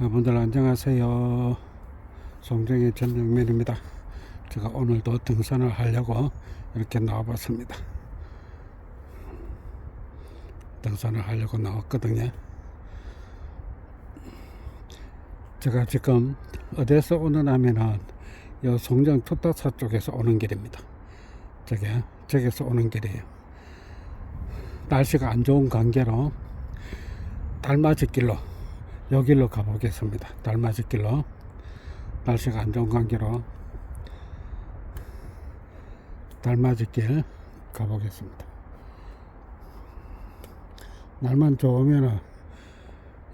여러분들 안녕하세요. 송정의 전영면입니다. 제가 오늘도 등산을 하려고 이렇게 나와봤습니다. 등산을 하려고 나왔거든요. 제가 지금 어디서 오는 하면은 요 송정 투타사 쪽에서 오는 길입니다. 저게 저기서 오는 길이에요. 날씨가 안 좋은 관계로 달맞이 길로 요 길로 가보겠습니다. 달맞이 길로 날씨가 안 좋은 관계로 달맞이 길 가보겠습니다. 날만 좋으면은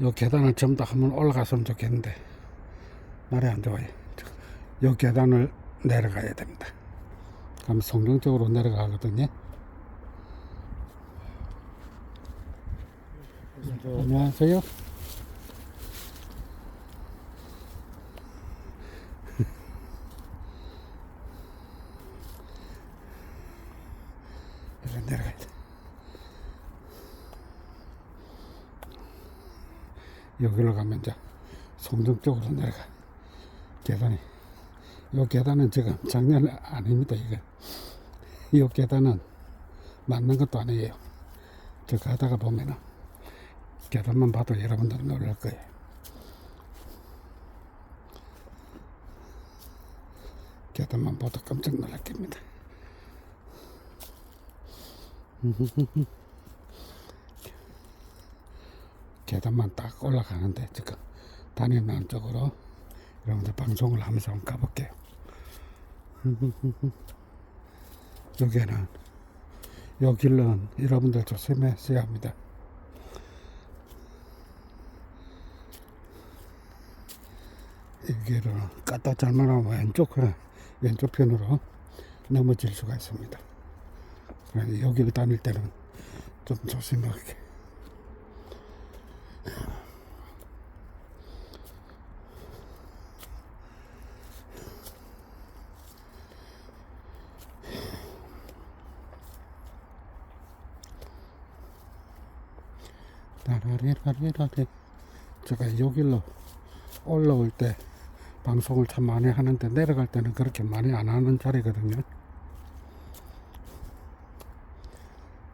요 계단을 전부 다 한번 올라갔으면 좋겠는데 날이 안 좋아요. 요 계단을 내려가야 됩니다. 그럼 성경 쪽으로 내려가거든요. 안녕하세요. 이렇게 내려가야 돼. 여기로 가면 이제 송정 쪽으로 내려가. 계단이. 이 계단은 지금 작년 아닙니다, 이거. 이 계단은 맞는 것도 아니에요. 저 가다가 보면은 계단만 봐도 여러분들 놀랄 거예요. 계단만 봐도 깜짝 놀랄 겁니다. 계단만 딱 올라가는데 지금 다니는 쪽으로 여러분들 방송을 하면서 한번 가볼게요. 여기는 요 길은 여러분들 조심하셔야 합니다. 이 길은 까딱 잘못하면 왼쪽 왼쪽 편으로 넘어질 수가 있습니다. 여기를 다닐 때는 좀 조심하게. 라리라리라리 제가 여기로 올라올 때 방송을 참 많이 하는데 내려갈 때는 그렇게 많이 안 하는 자리거든요.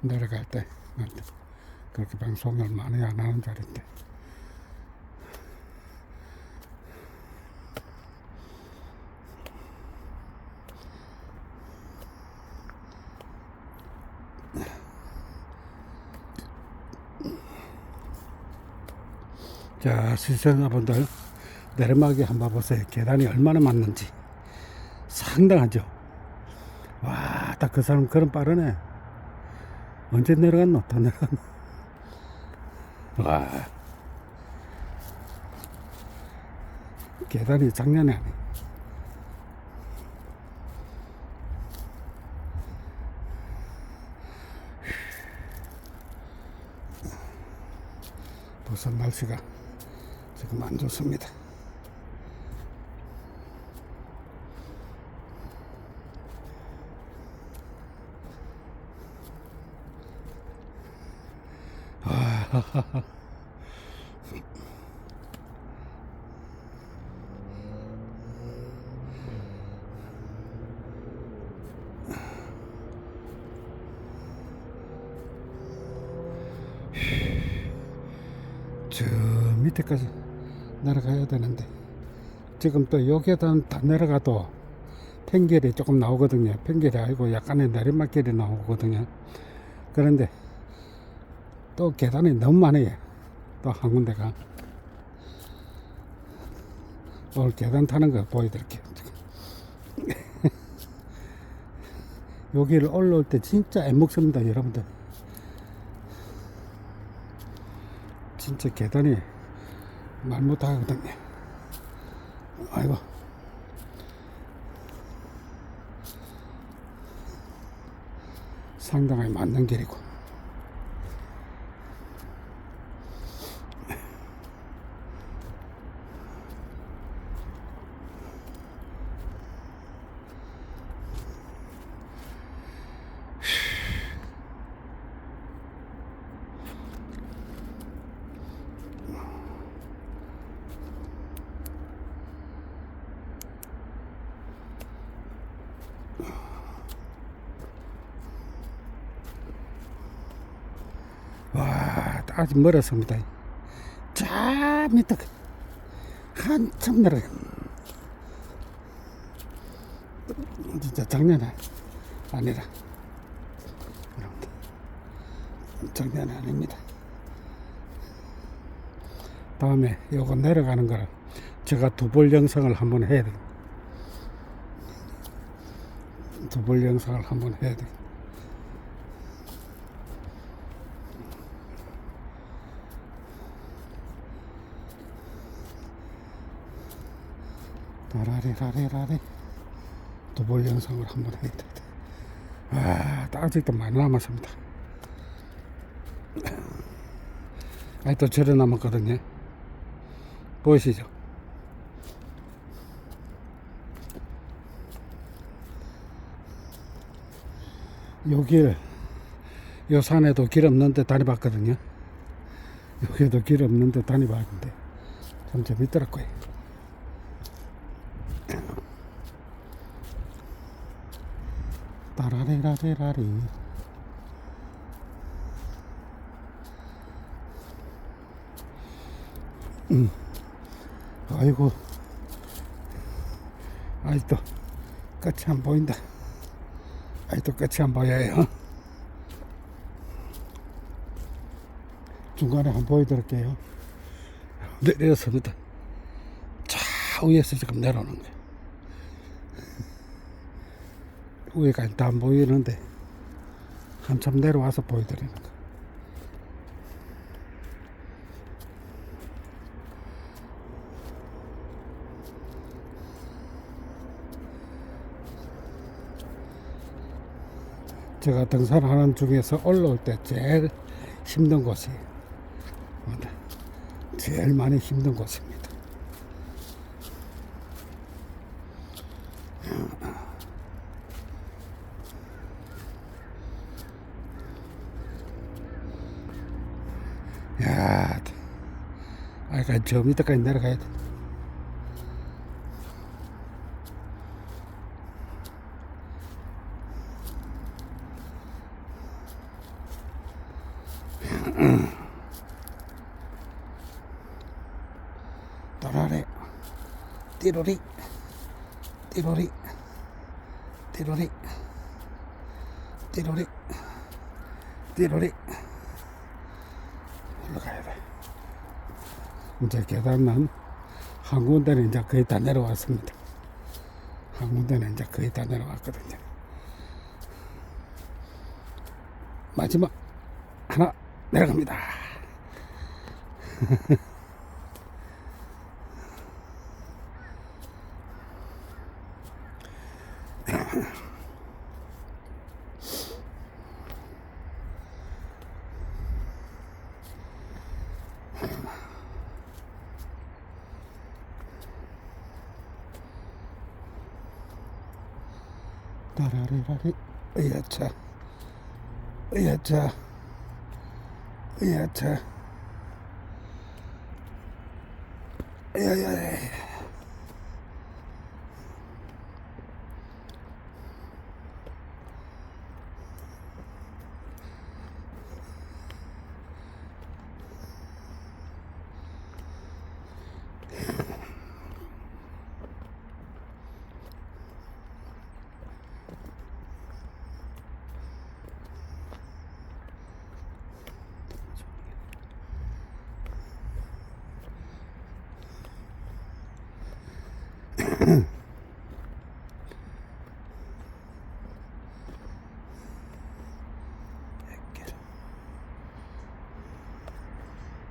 내려갈 때 그렇게 방송을 많이 안 하는 자리인데 자 시청자분들 내리막이 한번 보세요 계단이 얼마나 맞는지 상당하죠 와 딱 그 사람 걸음 빠르네 언제 내려갔노? 더 내려갔노? 와. 계단이 장난이 아니. 부산 날씨가 지금 안 좋습니다. 저 밑에까지 내려가야 되는데. 지금 또 요 계단 다 내려가도 팽길이 조금 나오거든요. 팽길이 아니고 약간의 내리막길이 나오거든요. 그런데 또 계단이 너무 많아요. 또 한 군데가. 오늘 계단 타는 거 보여드릴게요. 여기를 올라올 때 진짜 애먹습니다 여러분들. 진짜 계단이 말 못하거든요. 아이고. 상당히 맞는 길이고. 아직 멀었습니다. 저 밑에 한참 내려가. 진짜 장난 아니라. 여러분들. 장난 아닙니다. 다음에 요거 내려가는 거를 제가 두볼 영상을 한번 해야 돼. 두볼 영상을 한번 해야 돼. 라리라리라리 두볼 영상을 한번 해야 돼. 아, 아직도 많이 남았습니다. 아직도 절에 남았거든요. 보이시죠? 요 길, 요 산에도 길 없는데 다녀봤거든요. 여기도 길 없는데 다녀봤는데 참 재밌더라고요. 따라리라리라리. 음. 아이고. 아직도 끝이 안 보인다. 아직도 끝이 안 보여요. 중간에 한번 보여드릴게요. 내렸습니다. 차 위에서 지금 내려오는 거예요. 위에까지 다 안 보이는데 한참 내려와서 보여드리는 거. 제가 등산하는 중에서 올라올 때 제일 힘든 곳이 제일 많이 힘든 곳입니다. 야, 아까 저 밑에까지 내려가야 돼. 또라래, 띠로리, 띠로리, 띠로리, 띠로리, 띠로리. 올라가야 돼. 이제 계단은 한 군데는 이제 거의 다 내려왔습니다. 한 군데는 이제 거의 다 내려왔거든요. 마지막 하나 내려갑니다. 따라리라리 으야차 으야차 으야차 야야야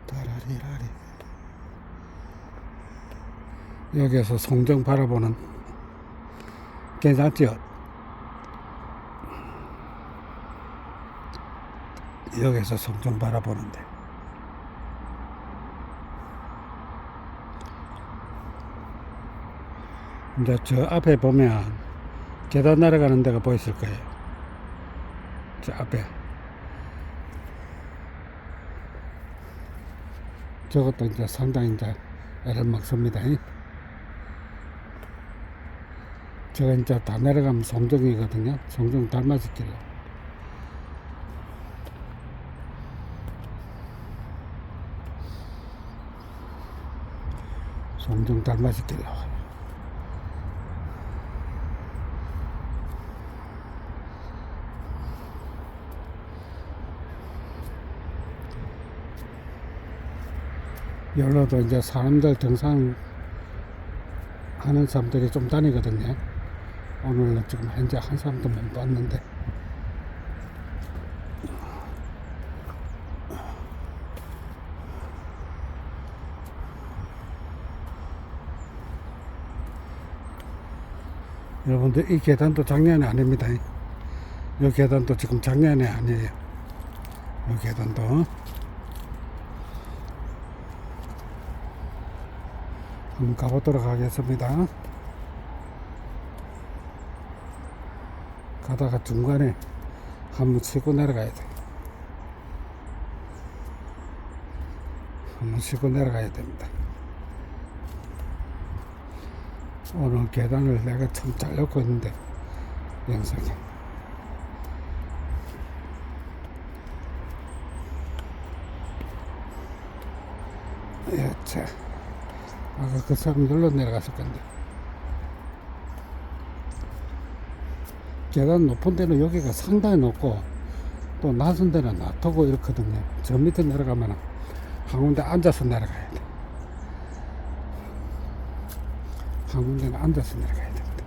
따라리라리 여기에서 송정 바라보는 괜찮죠? 여기서 송정 바라보는데 이제 저 앞에 보면 계단 내려가는 데가 보이실 거예요. 저 앞에. 저것도 이제 상당히 이제 애를 먹습니다. 제가 이제 다 내려가면 송정이거든요. 송정 달맞이길. 송정 달맞이길 나와요. 열로도 이제 사람들 등산 하는 사람들이 좀 다니거든요. 오늘은 지금 현재 한 사람도 못 봤는데. 여러분들 이 계단도 작년이 아닙니다. 이 계단도 지금 작년이 아니에요. 이 계단도. 한번 가보도록 하겠습니다. 가다가 중간에 한번 쉬고 내려가야 돼. 한번 쉬고 내려가야 됩니다. 오늘 계단을 내가 참잘 넣고 있는데 영상에 야차 아까 그 사람 놀러 내려갔을 건데 계단 높은 데는 여기가 상당히 높고 또 낮은 데는 낮고 이렇거든요 저 밑에 내려가면 한 군데 앉아서 내려가야 돼 한 군데는 앉아서 내려가야 됩니다.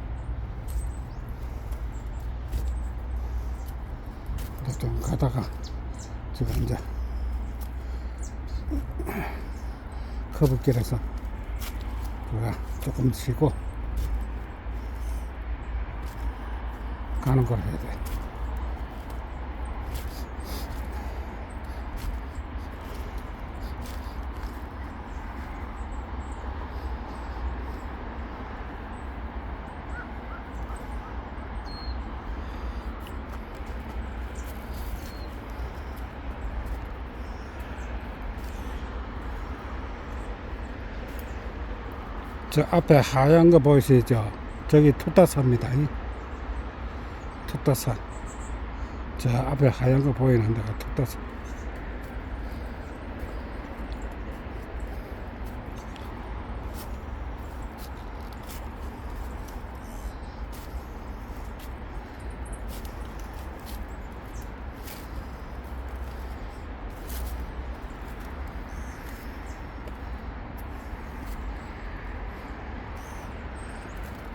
좀 가다가 지금 이제 커브길에서 조금 쉬고 가는 걸 해야 돼. 저 앞에 하얀 거 보이시죠? 저기 투따사입니다. 이 투따사. 저 앞에 하얀 거 보이는 데가 투따사.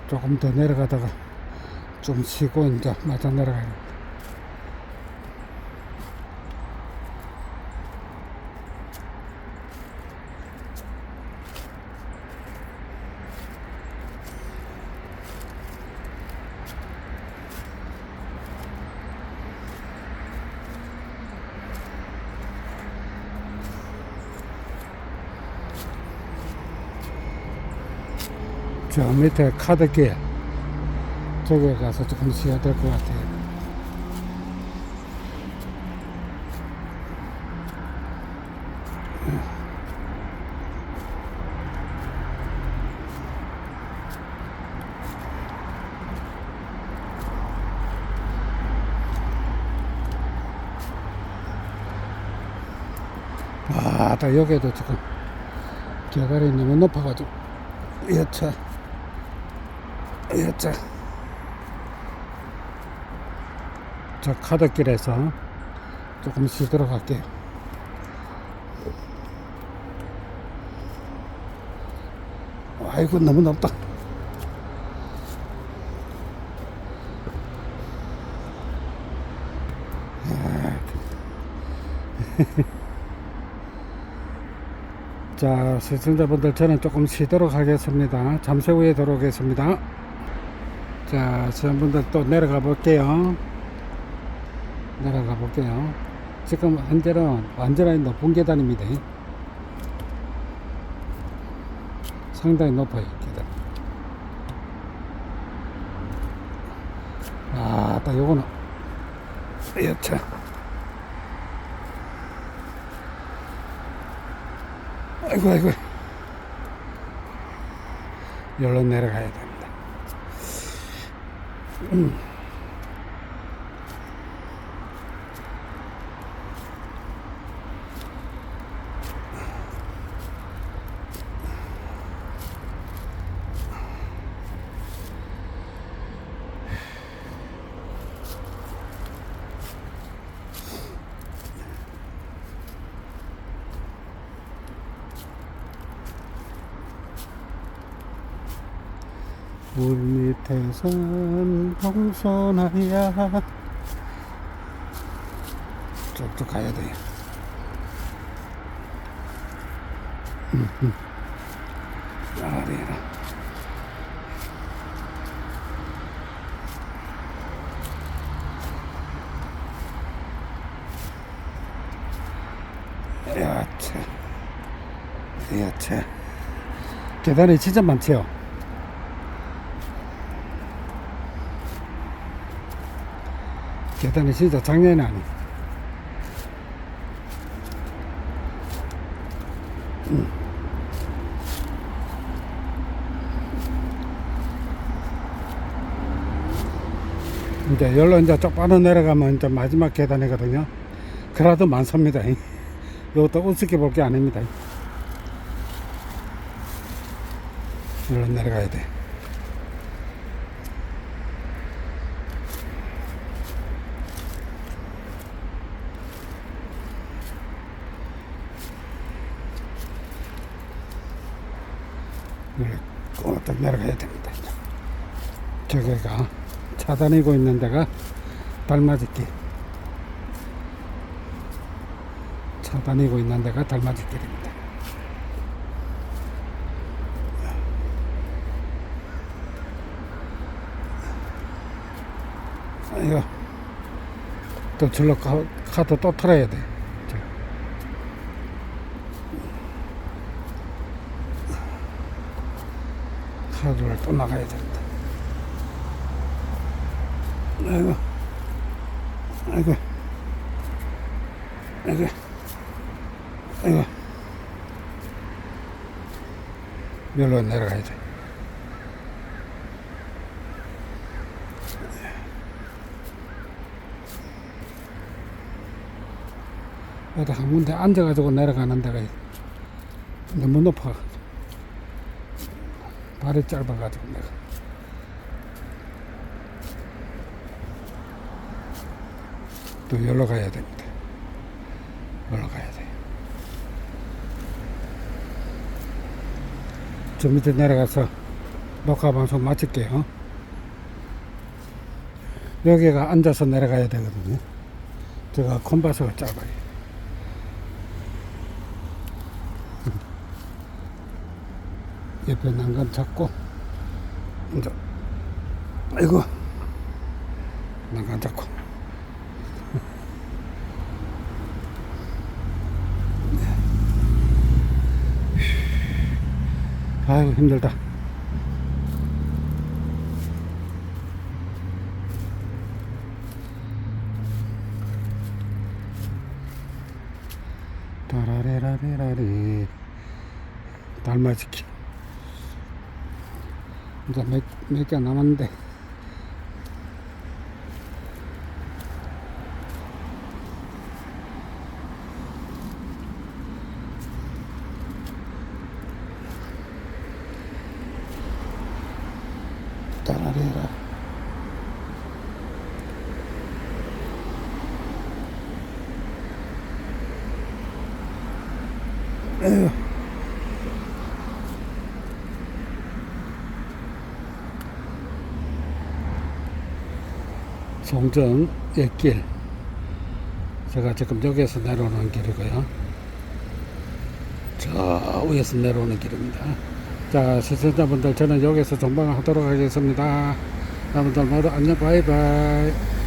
조금 더 내려가다가 좀 쉬고 이제 마저 내려가야 돼. 저 밑에 카드길 저기 가서 조금 쉬어야 될 것 같아요. 아, 나 여기도 지금 계단이 너무 높아가지고 여차 여차 저 카드길에서 조금 쉬도록 할게요 아이고 너무 높다 자, 시청자분들 저는 조금 쉬도록 하겠습니다. 잠시 후에 들어오겠습니다. 자, 시청자분들 또 내려가 볼게요. 내려가 볼게요. 지금 현재는 완전히 높은 계단입니다. 상당히 높아요, 계단. 아, 딱 요거는, 여차. 아이고 아이고 열로 내려가야 됩니다 음. 물 밑에선 홍소나야. 쭉쭉 가야 음, 음. 아래라. 야채. 야채. 계단이 진짜 많지요 계단이 진짜 장난이 아니 이제 열로 이제 쭉 빠져 내려가면 이제 마지막 계단이거든요. 그래도 많습니다. 이것도 우습게 볼 게 아닙니다. 열로 내려가야 돼. 열로 꼭 내려가야 됩니다. 저기가 차 다니고 있는 데가 달맞이길. 차 다니고 있는 데가 달맞이길입니다. 이거 또 절로 가, 카드 또 털어야 돼 저. 카드를 또 나가야 된다 아이고, 아이고, 아이고, 아이고. 여기로 내려가야 돼. 어디 한 군데 앉아가지고 내려가는 데가 너무 높아. 발이 짧아가지고 내가. 또 여기로 가야 됩니다. 여기로 가야 돼. 저 밑에 내려가서 녹화 방송 마칠게요. 여기가 앉아서 내려가야 되거든요. 제가 콤바스가 짧아요. 옆에 난간 잡고, 이제, 아이고, 난간 잡고. 아이고 힘들다. 따라레라레라리 달마지키 이제 몇몇 개 남았는데 따라레라 에휴. 송정 옛길. 제가 지금 여기에서 내려오는 길이고요. 저 위에서 내려오는 길입니다. 자 시청자분들 저는 여기서 종방하도록 하겠습니다. 여러분들 모두 안녕 바이바이